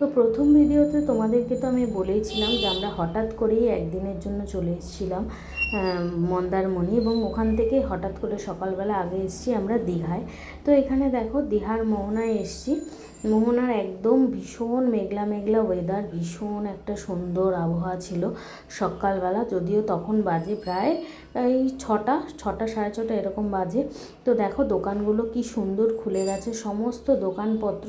তো প্রথম ভিডিওতে তোমাদেরকে তো আমি বলেইছিলাম যে আমরা হঠাৎ করেই একদিনের জন্য চলে এসেছিলাম মন্দারমণি এবং ওখান থেকে হঠাৎ করে সকালবেলা আগে এসেছি আমরা দীঘায়। তো এখানে দেখো দীঘার মোহনায় এসেছি। মোহনার একদম ভীষণ মেঘলা মেঘলা ওয়েদার ভীষণ একটা সুন্দর আবহাওয়া ছিল সকালবেলা, যদিও তখন বাজে প্রায় এই ছটা ছটা সাড়ে ছটা এরকম বাজে। তো দেখো দোকানগুলো কি সুন্দর খুলে গেছে, সমস্ত দোকানপত্র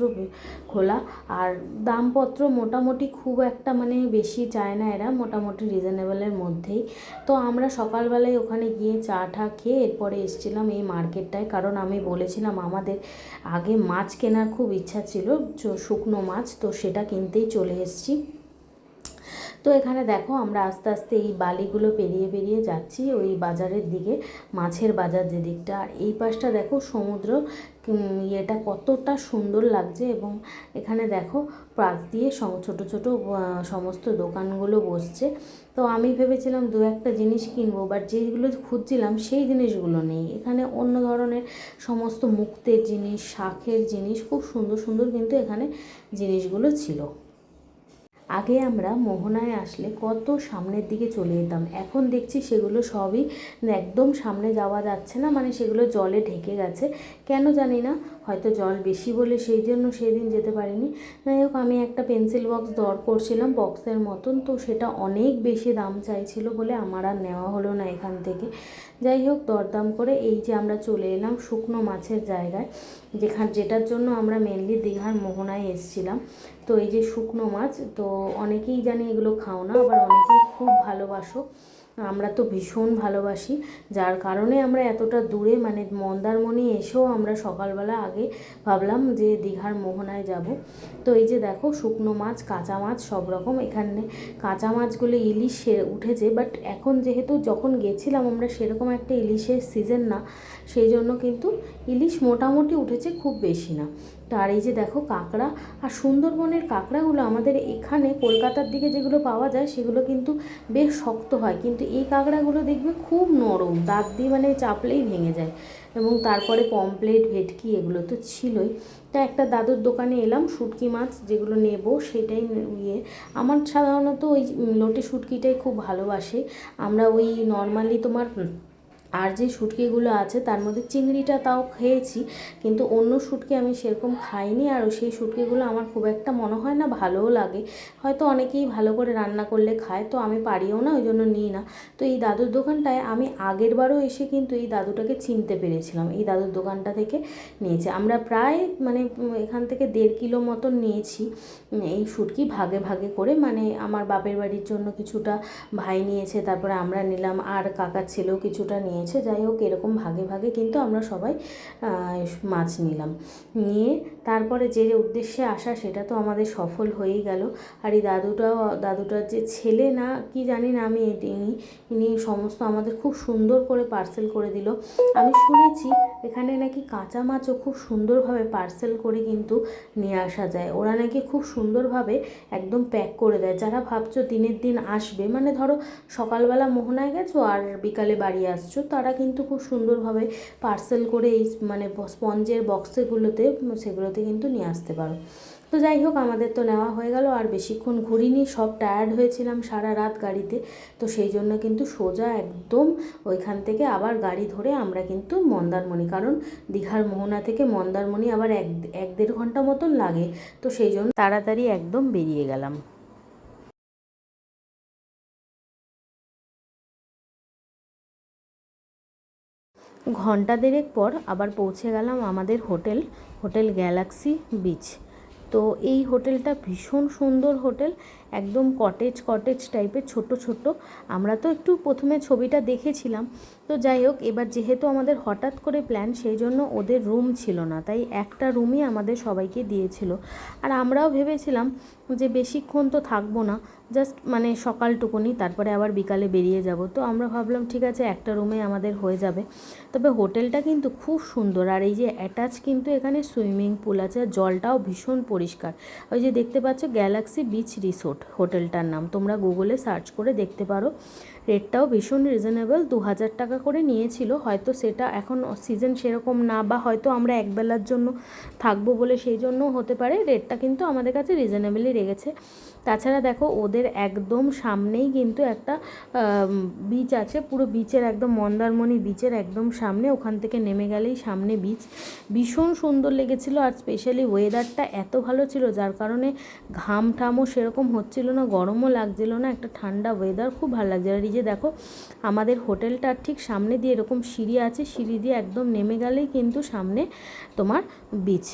খোলা। আর দামপত্র মোটামুটি খুব একটা মানে বেশি চায় না এরা, মোটামুটি রিজনেবলের মধ্যেই। তো আমরা সকালবেলায় ওখানে গিয়ে চা টা খেয়ে এরপরে এসেছিলাম এই মার্কেটটায়। কারণ আমি বলেছিলাম আমাদের আগে মাছ কেনার খুব ইচ্ছা ছিল শুকনো মাছ। তো সেটা কিনতেই চলে এসেছি। তো এখানে দেখো আমরা আস্তে আস্তে এই বালিগুলো পেরিয়ে পেরিয়ে যাচ্ছি ওই বাজারের দিকে, মাছের বাজার যেদিকটা আর এই পাশটা দেখো সমুদ্র ইয়েটা কতটা সুন্দর লাগছে এবং এখানে দেখো পাশ দিয়ে ছোট ছোট সমস্ত দোকানগুলো বসছে। তো আমি ভেবেছিলাম দু একটা জিনিস কিনবো বাট যেগুলো খুঁজছিলাম সেই জিনিসগুলো নেই। এখানে অন্য ধরনের সমস্ত মুক্তের জিনিস শাঁখের জিনিস, খুব সুন্দর সুন্দর কিন্তু এখানে জিনিসগুলো ছিল। আগে আমরা মোহনায় আসলে কত সামনের দিকে চলে যেতাম। এখন দেখছি সেগুলো সবই একদম সামনে যাওয়া যাচ্ছে না মানে সেগুলো জলে ঢেকে গেছে। কেন জানি না হয়তো জল বেশি বলে সেই জন্য সেই দিন যেতে পারিনি। যাই হোক, আমি একটা পেন্সিল বক্স দর করছিলাম বক্সের মতন, তো সেটা অনেক বেশি দাম চাইছিল বলে আমার আর নেওয়া হলো না এখান থেকে। যাই হোক, দরদাম করে এই যে আমরা চলে এলাম শুকনো মাছের জায়গায়, যেখান, যেটার জন্য আমরা মেনলি দীঘার মোহনায় এসেছিলাম। তো এই যে শুকনো মাছ, তো অনেকেই জানি এগুলো খাও না আবার অনেকেই খুব ভালোবাসো। আমরা তো ভীষণ ভালোবাসি, যার কারণে আমরা এতটা দূরে মানে মন্দারমণি এসেও আমরা সকালবেলা আগে ভাবলাম যে দীঘার মোহনায় যাব। তো এই যে দেখো, শুকনো মাছ, কাঁচা মাছ সব রকম এখানে। কাঁচা মাছগুলো ইলিশ উঠেছে বাট এখন যেহেতু যখন গেছিলাম আমরা সেরকম একটা ইলিশের সিজন না, সেই জন্য কিন্তু ইলিশ মোটামুটি উঠেছে খুব বেশি না। আর এই যে দেখো কাঁকড়া, আর সুন্দরবনের কাঁকড়াগুলো আমাদের এখানে কলকাতার দিকে যেগুলো পাওয়া যায় সেগুলো কিন্তু বেশ শক্ত হয়। কিন্তু এই কাঁকড়াগুলো দেখবে খুব নরম, দাঁত দিয়ে মানে চাপলেই ভেঙে যায়। এবং তারপরে পমপ্লেট, ভেটকি এগুলো তো ছিলই। তা একটা দাদুর দোকানে এলাম, শুটকি মাছ যেগুলো নেব সেটাই ইয়ে আমার সাধারণত ওই লোটে শুটকিটাই খুব ভালোবাসে। আমরা ওই নর্মালি তোমার আর যে শুটকিগুলো আছে, তার মধ্যে চিংড়িটা তাও খেয়েছি, কিন্তু অন্য শুটকি আমি সেরকম খাইনি আর সেই শুটকিগুলো আমার খুব একটা মনে হয় না ভালোও লাগে। হয়তো অনেকেই ভালো করে রান্না করলে খায়, তো আমি পারিও না, ওই জন্য নিই না। তো এই দাদুর দোকানটায় আমি আগের বারও এসে কিন্তু এই দাদুটাকে চিনতে পেরেছিলাম, এই দাদুর দোকানটা থেকে নিয়েছে। আমরা প্রায় মানে এখান থেকে দেড় কিলো মতন নিয়েছি, এই শুটকি ভাগে ভাগে করে। মানে আমার বাপের বাড়ির জন্য কিছুটা ভাই নিয়েছে, তারপরে আমরা নিলাম, আর কাকার ছেলেও কিছুটা নিয়েছে, যাই হোক এরকম ভাগে ভাগে কিন্তু আমরা সবাই মাছ নিলাম। নিয়ে তারপরে যে উদ্দেশ্যে আসা সেটা তো আমাদের সফল হয়েই গেল। আর এই দাদুটাও, দাদুটার যে ছেলে না, কি জানি না আমি ইনি ইনি সমস্ত আমাদের খুব সুন্দর করে পার্সেল করে দিল। আমি শুনেছি এখানে নাকি কাঁচা মাছও খুব সুন্দরভাবে পার্সেল করে কিন্তু নিয়ে আসা যায়। ওরা নাকি খুব সুন্দরভাবে একদম প্যাক করে দেয়। যারা ভাবছ দিনের দিন আসবে মানে ধরো সকালবেলা মোহনায় গেছো আর বিকালে বাড়ি আসছো তারা কিন্তু খুব সুন্দরভাবে পার্সেল করে এই মানে স্পঞ্জের বক্সেগুলোতে সেগুলোতে কিন্তু নিয়ে আসতে পারো। তো যাই হোক, আমাদের তো নেওয়া হয়ে গেল। আর বেশিক্ষণ ঘুরিনি, সব টায়ার্ড হয়েছিলাম সারা রাত গাড়িতে। তো সেই জন্য কিন্তু সোজা একদম ওইখান থেকে আবার গাড়ি ধরে আমরা কিন্তু মন্দারমণি। কারণ দীঘার মোহনা থেকে মন্দারমণি আবার এক এক দেড় ঘণ্টা মতন লাগে। তো সেই জন্য তাড়াতাড়ি একদম বেরিয়ে গেলাম। ঘণ্টা দেড়েক পর আবার পৌঁছে গেলাম আমাদের হোটেল হোটেল গ্যালাক্সি বিচ। তো এই হোটেলটা ভীষণ সুন্দর হোটেল, একদম কটেজ কটেজ টাইপের ছোট ছোট আমরা তো একটু প্রথমে ছবিটা দেখেছিলাম তো যাই হোক, এবার যেহেতু আমাদের হঠাৎ করে প্ল্যান সেই জন্য ওদের রুম ছিল না। তাই একটা রুমই আমাদের সবাইকে দিয়েছিল। আর আমরাও ভেবেছিলাম যে বেশিক্ষণ তো থাকব না জাস্ট মানে সকালটুকুনি, তারপরে আবার বিকালে বেরিয়ে যাব। তো আমরা ভাবলাম, ঠিক আছে, একটা রুমে আমাদের হয়ে যাবে। তবে হোটেলটা কিন্তু খুব সুন্দর। আর এই যে অ্যাটাচ কিন্তু এখানে সুইমিং পুল আছে, আর জলটাও ভীষণ পরিষ্কার। ওই যে দেখতে পাচ্ছ গ্যালাক্সি বিচ রিসোর্ট হোটেলটার নাম। তোমরা গুগলে সার্চ করে দেখতে পারো। রেটটাও ভীষণ রিজনেবল দু হাজার টাকা করে নিয়েছিল। হয়তো সেটা এখন সিজন সেরকম না বা হয়তো আমরা একবেলার জন্য থাকব বলে সেই জন্য হতে পারে। রেটটা কিন্তু আমাদের কাছে রিজনেবলই রেগেছে তাছাড়া দেখো ওদের একদম সামনেই কিন্তু একটা বিচ আছে, পুরো বিচের একদম মন্দারমণি বিচের একদম সামনে, ওখান থেকে নেমে গেলেই সামনে বিচ ভীষণ সুন্দর লেগেছিল আর স্পেশালি ওয়েদারটা এত ভালো ছিল, যার কারণে ঘাম ঠামও সেরকম হচ্ছিল না, গরমও লাগছিল না, একটা ঠান্ডা ওয়েদার খুব ভালো লাগছিল। আর এই যে দেখো, আমাদের হোটেলটার ঠিক সামনে দিয়ে এরকম সিঁড়ি আছে, সিঁড়ি দিয়ে একদম নেমে গেলেই কিন্তু সামনে তোমার বিচ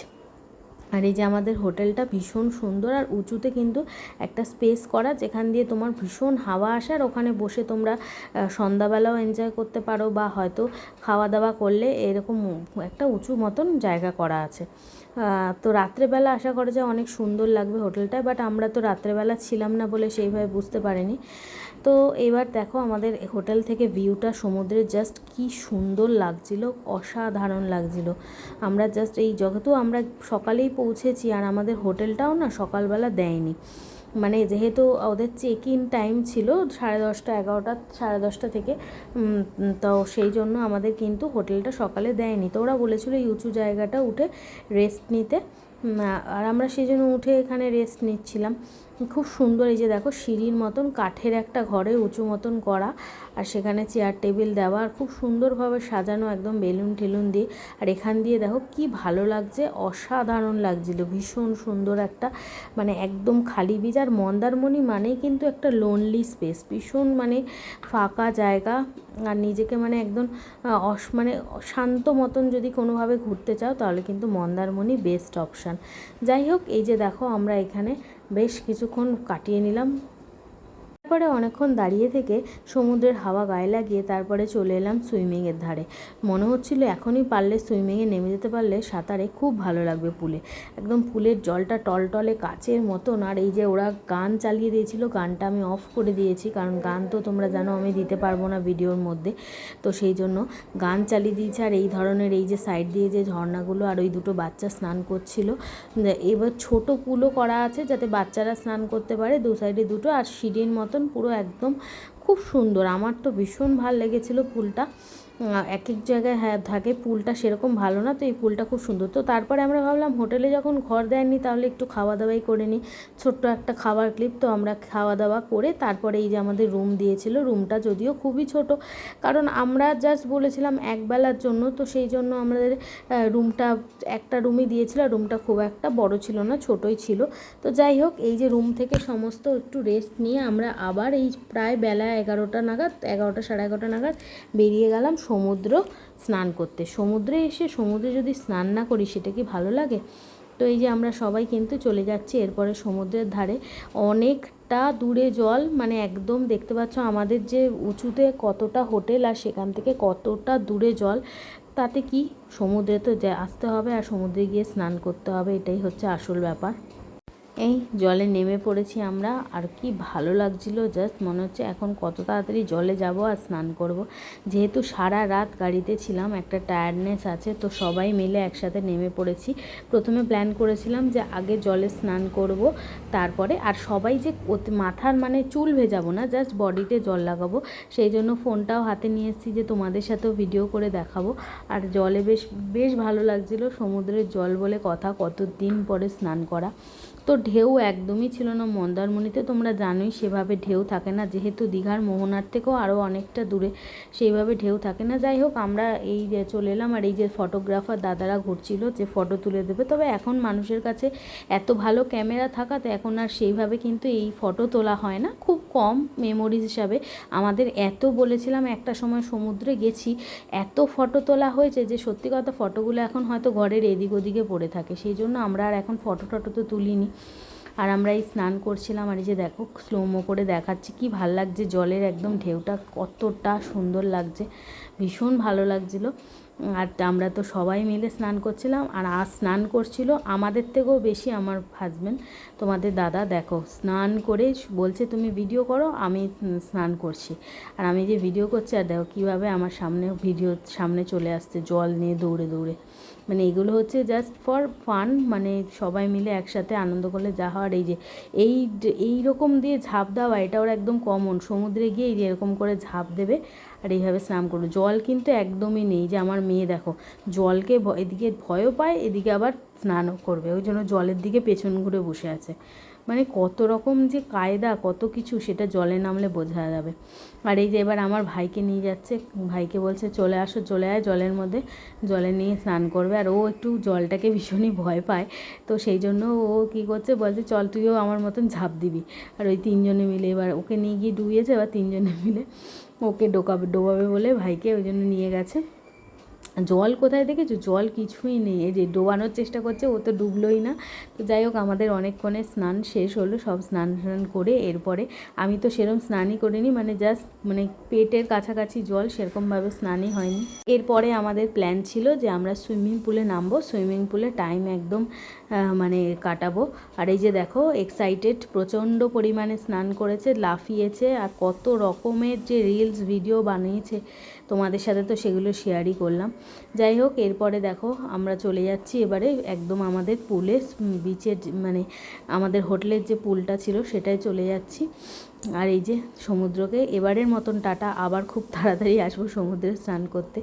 আর এই যে আমাদের হোটেলটা ভীষণ সুন্দর আর উঁচুতে কিন্তু একটা স্পেস করা যেখান দিয়ে তোমার ভীষণ হাওয়া আসার ওখানে বসে তোমরা সন্ধ্যাবেলাও এনজয় করতে পারো বা হয়তো খাওয়া দাওয়া করলে এরকম একটা উঁচু মতন জায়গা করা আছে। তো রাত্রেবেলা আশা করা যায় অনেক সুন্দর লাগবে হোটেলটায় বাট আমরা তো রাত্রেবেলা ছিলাম না বলে সেইভাবে বুঝতে পারিনি। তো এবার দেখো আমাদের হোটেল থেকে ভিউটা সমুদ্রের জাস্ট কি সুন্দর লাগছিল, অসাধারণ লাগছিল। আমরা জাস্ট এই যেহেতু আমরা সকালেই পৌঁছেছি আর আমাদের হোটেলটাও না সকালবেলা দেয়নি। মানে যেহেতু ওদের চেক ইন টাইম ছিল সাড়ে দশটা, এগারোটা, সাড়ে দশটা থেকে তো সেই জন্য আমাদের কিন্তু হোটেলটা সকালে দেয়নি। তো ওরা বলেছিল এই উঁচু জায়গাটা উঠে রেস্ট নিতে। আর আমরা সেই জন্য উঠে এখানে রেস্ট নিচ্ছিলাম। খুব সুন্দর এই যে দেখো সিঁড়ির মতন, কাঠের একটা ঘরে উঁচু মতন করা, আর সেখানে চেয়ার টেবিল দেওয়া, আর খুব সুন্দরভাবে সাজানো একদম বেলুন টেলুন দিয়ে। আর এখান দিয়ে দেখো কি ভালো লাগছে, অসাধারণ লাগছিল, ভীষণ সুন্দর একটা মানে একদম খালি বীজ। আর মন্দারমণি মানেই কিন্তু একটা লোনলি স্পেস ভীষণ মানে ফাঁকা জায়গা, আর নিজেকে মানে একদম অস মানে শান্ত মতন যদি কোনোভাবে ঘুরতে চাও, তাহলে কিন্তু মন্দারমণি বেস্ট অপশান যাই হোক, এই যে দেখো আমরা এখানে বেশ কিছুক্ষণ কাটিয়ে নিলাম। তারপরে অনেকক্ষণ দাঁড়িয়ে থেকে সমুদ্রের হাওয়া গায়ে লাগিয়ে তারপরে চলে এলাম সুইমিংয়ের ধারে। মনে হচ্ছিল এখনই পারলে সুইমিংয়ে নেমে যেতে পারলে সাঁতারে খুব ভালো লাগবে পুলে। একদম পুলের জলটা টলটলে কাচের মতন আর এই যে ওরা গান চালিয়ে দিয়েছিল, গানটা আমি অফ করে দিয়েছি, কারণ গান তো তোমরা জানো আমি দিতে পারব না ভিডিওর মধ্যে। তো সেই জন্য গান চালিয়ে দিয়েছে আর এই ধরনের এই যে সাইড দিয়ে যে ঝর্ণাগুলো আর ওই দুটো বাচ্চা স্নান করছিল। এবার ছোট পুলও করা আছে যাতে বাচ্চারা স্নান করতে পারে, দু সাইডে দুটো আর সিঁড়ির মতো মতন পুরো একদম খুব সুন্দর। আমার তো ভীষণ ভালো লেগেছিলো ফুলটা। এক এক জায়গায় হ্যাঁ থাকে পুলটা সেরকম ভালো না, তো এই পুলটা খুব সুন্দর। তো তারপরে আমরা ভাবলাম হোটেলে যখন ঘর দেয়নি তাহলে একটু খাওয়া দাওয়াই করে নিই। ছোট্ট একটা খাবার ক্লিপ, তো আমরা খাওয়া দাওয়া করে তারপরে এই যে আমাদের রুম দিয়েছিল। রুমটা যদিও খুবই ছোট, কারণ আমরা জাস্ট বলেছিলাম একবেলার জন্য, তো সেই জন্য আমাদের রুমটা একটা রুমই দিয়েছিল রুমটা খুব একটা বড় ছিল না, ছোটই ছিল। তো যাই হোক, এই যে রুম থেকে সমস্ত একটু রেস্ট নিয়ে আমরা আবার এই প্রায় বেলা এগারোটা নাগাদ, এগারোটা সাড়ে এগারোটা নাগাদ বেরিয়ে গেলাম সমুদ্র স্নান করতে। সমুদ্রে এসে, সমুদ্রে যদি স্নান না করি সেটা কি ভালো লাগে? তো এই যে আমরা সবাই কিন্তু চলে যাচ্ছি এরপরে সমুদ্রের ধারে। অনেকটা দূরে জল মানে একদম দেখতে পাচ্ছ আমাদের যে উঁচুতে কতটা হোটেল আর সেখান থেকে কতটা দূরে জল, তাতে কি সমুদ্রে তো আসতে হবে আর সমুদ্রে গিয়ে স্নান করতে হবে, এটাই হচ্ছে আসল ব্যাপার। এই জলে নেমে পড়েছি আমরা। আর কি ভালো লাগছিল জাস্ট মনে হচ্ছে এখন কত তাড়াতাড়ি জলে যাব আর স্নান করব। যেহেতু সারা রাত গাড়িতে ছিলাম, একটা টায়ার্ডনেস আছে, তো সবাই মিলে একসাথে নেমে পড়েছি। প্রথমে প্ল্যান করেছিলাম যে আগে জলে স্নান করব, তারপরে আর সবাই যে মাথার মানে চুল ভেজাবো না জাস্ট বডিতে জল লাগাবো। সেই জন্য ফোনটাও হাতে নিয়ে এসেছি যে তোমাদের সাথেও ভিডিও করে দেখাবো। আর জলে বেশ বেশ ভালো লাগছিল সমুদ্রের জল বলে কথা কত দিন পরে স্নান করা। তো ঢেউ একদমই ছিল না। মন্দারমণিতে তোমরা জানোই সেভাবে ঢেউ থাকে না। যেহেতু দীঘার মোহনার থেকেও আরও অনেকটা দূরে সেইভাবে ঢেউ থাকে না। যাই হোক, আমরা এই যে চলে এলাম আর এই যে ফটোগ্রাফার দাদারা ঘুরছিল যে ফটো তুলে দেবে। তবে এখন মানুষের কাছে এত ভালো ক্যামেরা থাকাতে এখন আর সেইভাবে কিন্তু এই ফটো তোলা হয় না। খুব কম মেমোরিজ হিসাবে আমাদের এত বলেছিলাম, একটা সময় সমুদ্রে গেছি, এত ফটো তোলা হয়েছে যে সত্যি কথা ফটোগুলো এখন হয়তো ঘরের এদিক ওদিকে পড়ে থাকে। সেই জন্য আমরা আর এখন ফটো টটো তো তুলিনি। আর আমরা এই স্নান করছিলাম আর এই যে দেখো স্লোমো করে দেখাচ্ছি, কি ভালো লাগছে জলের একদম ঢেউটা কতটা সুন্দর লাগছে, ভীষণ ভালো লাগছিল। আর আমরা তো সবাই মিলে স্নান করছিলাম, আর আজ স্নান করছিল আমাদের থেকেও বেশি আমার হাজব্যান্ড তোমাদের দাদা দেখো, স্নান করে বলছে, তুমি ভিডিও করো, আমি স্নান করছি। আর আমি যে ভিডিও করছি, আর দেখো কীভাবে আমার সামনে ভিডিও সামনে চলে আসছে, জল নিয়ে দৌড়ে দৌড়ে। মানে এগুলো হচ্ছে জাস্ট ফর ফান মানে সবাই মিলে একসাথে আনন্দ করলে যা হওয়ার এই যে, এই এই রকম দিয়ে ঝাঁপ দেওয়া, এটা ওর একদম কমন সমুদ্রে গিয়ে এরকম করে ঝাঁপ দেবে আর এইভাবে স্নান করব জল কিন্তু একদমই নেই যে আমার মেয়ে দেখো, জলকে এদিকে ভয়ও পায়, এদিকে আবার স্নানও করবে। ওই জন্য জলের দিকে পেছন ঘুরে বসে আছে। মানে কত রকম যে কায়দা, কত কিছু সেটা জলে নামলে বোঝা যাবে। আর এই যে এবার আমার ভাইকে নিয়ে যাচ্ছে, ভাইকে বলছে, চলে আসো, চলে আয় জলের মধ্যে, জলে নিয়ে স্নান করবে। আর ও একটু জলটাকে ভীষণই ভয় পায়। তো সেই জন্য ও কী করছে, বলছে, চল তুইও আমার মতন ঝাঁপ দিবি। আর ওই তিনজনে মিলে এবার ওকে নিয়ে গিয়ে ডুবিয়েছে, এবার তিনজনে মিলে ওকে ডোকাবে ডোবাবে বলে ভাইকে ওই জন্য নিয়ে গেছে। জল কোথায় দেখেছ? জল কিছুই নেই। এই যে ডোবানোর চেষ্টা করছে, ও তো ডুবলোই না। তো যাই হোক, আমাদের অনেকক্ষণে স্নান শেষ হলো, সব স্নান স্নান করে এরপরে আমি তো সেরকম স্নানই করিনি মানে জাস্ট মানে পেটের কাছাকাছি জল সেরকমভাবে স্নানই হয়নি। এরপরে আমাদের প্ল্যান ছিল যে আমরা সুইমিং পুলে নামবো। সুইমিং পুলে টাইম একদম মানে কাটাবো। আর এই যে দেখো এক্সাইটেড প্রচণ্ড পরিমাণে স্নান করেছে, লাফিয়েছে, আর কত রকমের যে রিলস ভিডিও বানিয়েছে, তোমাদের সাথে তো সেগুলো শেয়ারই করলাম। যাই হোক, এরপরে দেখো, আমরা চলে যাচ্ছি এবারে একদম আমাদের পুলে বিচের মানে আমাদের হোটেলের যে পুলটা ছিল সেটাই চলে যাচ্ছি। আর এই যে সমুদ্রকে এবারের মতন টাটা, আবার খুব তাড়াতাড়ি আসব সমুদ্রে স্নান করতে।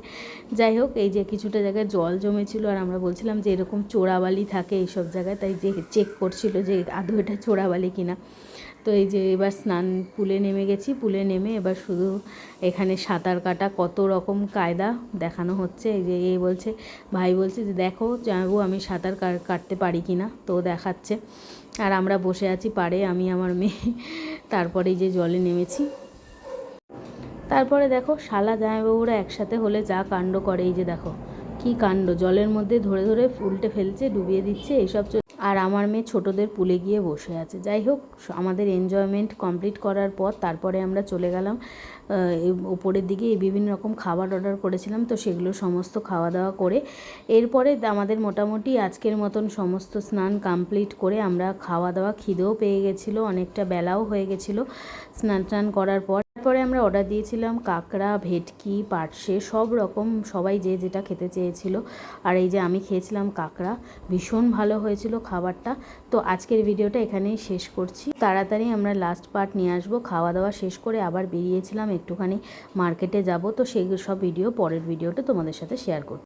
যাই হোক, এই যে কিছুটা জায়গায় জল জমেছিল, আর আমরা বলছিলাম যে এরকম চোরাবালি থাকে এইসব জায়গায়, তাই যে চেক করছিল যে আদৌ এটা চোরাবালি কিনা। তো এই যে এবার স্নান, পুলে নেমে গেছি, পুলে নেমে এবার শুধু এখানে সাঁতার কাটা, কত রকম কায়দা দেখানো হচ্ছে। এই যে এই বলছে, ভাই বলছে যে, দেখো জামাইবু আমি সাঁতার কাটতে পারি কি না তো দেখাচ্ছে। আর আমরা বসে আছি পাড়ে, আমি, আমার মেয়ে। তারপরে যে জলে নেমেছি। তারপরে দেখো, শালা জামাইবাবুরা একসাথে হলে যা কাণ্ড করে, এই যে দেখো। কি কাণ্ড? জলের মধ্যে ধরে ধরে উল্টে ফেলছে, ডুবিয়ে দিচ্ছে, এইসব আর আমার মেয়ে ছোটদের পুলে গিয়ে বসে আছে। যাই হোক, আমাদের এনজয়মেন্ট কমপ্লিট করার পর তারপরে আমরা চলে গেলাম ওপরের দিকে বিভিন্ন রকম খাবার অর্ডার করেছিলাম, তো সেগুলো সমস্ত খাওয়া দাওয়া করে এরপরে আমাদের মোটামুটি আজকের মতন সমস্ত স্নান কমপ্লিট করে আমরা খাওয়া দাওয়া খিদেও পেয়ে গেছিল, অনেকটা বেলাও হয়ে গেছিল স্নান টান করার পর। তারপরে আমরা অর্ডার দিয়েছিলাম কাঁকড়া, ভেটকি, পার্শে, সব রকম সবাই যে যেটা খেতে চেয়েছিল। আর এই যে আমি খেয়েছিলাম কাঁকড়া, ভীষণ ভালো হয়েছিল খাবারটা। তো আজকের ভিডিওটা এখানেই শেষ করছি। তাড়াতাড়ি আমরা লাস্ট পার্ট নিয়ে আসব। খাওয়া দাওয়া শেষ করে আবার বেরিয়েছিলাম একটুখানি মার্কেটে যাব। তো সেই সব ভিডিও পরের ভিডিওটা তোমাদের সাথে শেয়ার করব